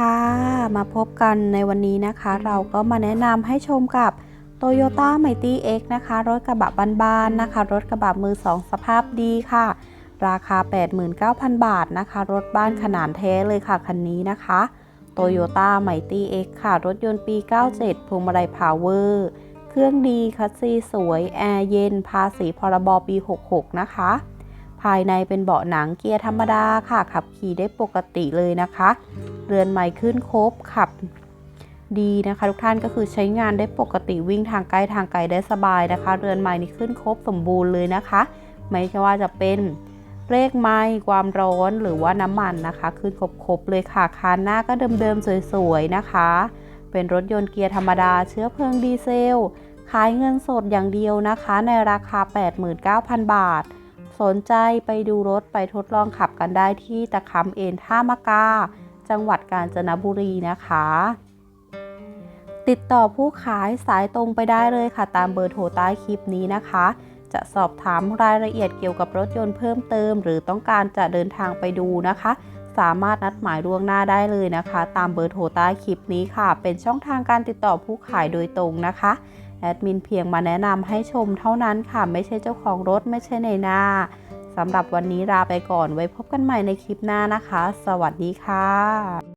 ค่ะ มาพบกันในวันนี้นะคะ เราก็มาแนะนำให้ชมกับ Toyota m i g h t y X นะคะ รถกระบะบ้านๆนะคะ รถกระบะมือ2สภาพดีค่ะ ราคา 89,000 บาทนะคะ รถบ้านขนาดแท้เลยค่ะ คันนี้นะคะ Toyota m i g h t y X ค่ะ รถยนต์ปี 97 พวงมาลัยพาวเวอร์ เครื่องดีคัสซีสวย แอร์เย็น ภาษีพรบปี 66 นะคะ ภายในเป็นเบาะหนังเกียร์ธรรมดาค่ะ ขับขี่ได้ปกติเลยนะคะ เรือนใหม่ขึ้นครบขับดีนะคะ ทุกท่านก็คือใช้งานได้ปกติวิ่งทางไกลทางไกลได้สบายนะคะ เรือนใหม่นี่ขึ้นครบสมบูรณ์เลยนะคะ ไม่ใช่ว่าจะเป็นเลขไม้ความร้อนหรือว่าน้ำมันนะคะ ขึ้นครบๆเลยค่ะคานหน้าก็เดิมๆสวยๆนะคะ เป็นรถยนต์เกียร์ธรรมดาเชื้อเพลิงดีเซล ขายเงินสดอย่างเดียวนะคะ ในราคา 89,000 บาท สนใจไปดูรถไปทดลองขับกันได้ที่ตะคำเอ็นท่ามะกา จังหวัดกาญจนบุรีนะคะ ติดต่อผู้ขายสายตรงไปได้เลยค่ะ ตามเบอร์โทรใต้คลิปนี้นะคะ จะสอบถามรายละเอียดเกี่ยวกับรถยนต์เพิ่มเติม หรือต้องการจะเดินทางไปดูนะคะ สามารถนัดหมายล่วงหน้าได้เลยนะคะ ตามเบอร์โทรใต้คลิปนี้ค่ะ เป็นช่องทางการติดต่อผู้ขายโดยตรงนะคะ แอดมินเพียงมาแนะนำให้ชมเท่านั้นค่ะ ไม่ใช่เจ้าของรถไม่ใช่ในหน้าสำหรับวันนี้ลาไปก่อนไว้พบกันใหม่ในคลิปหน้านะคะ สวัสดีค่ะ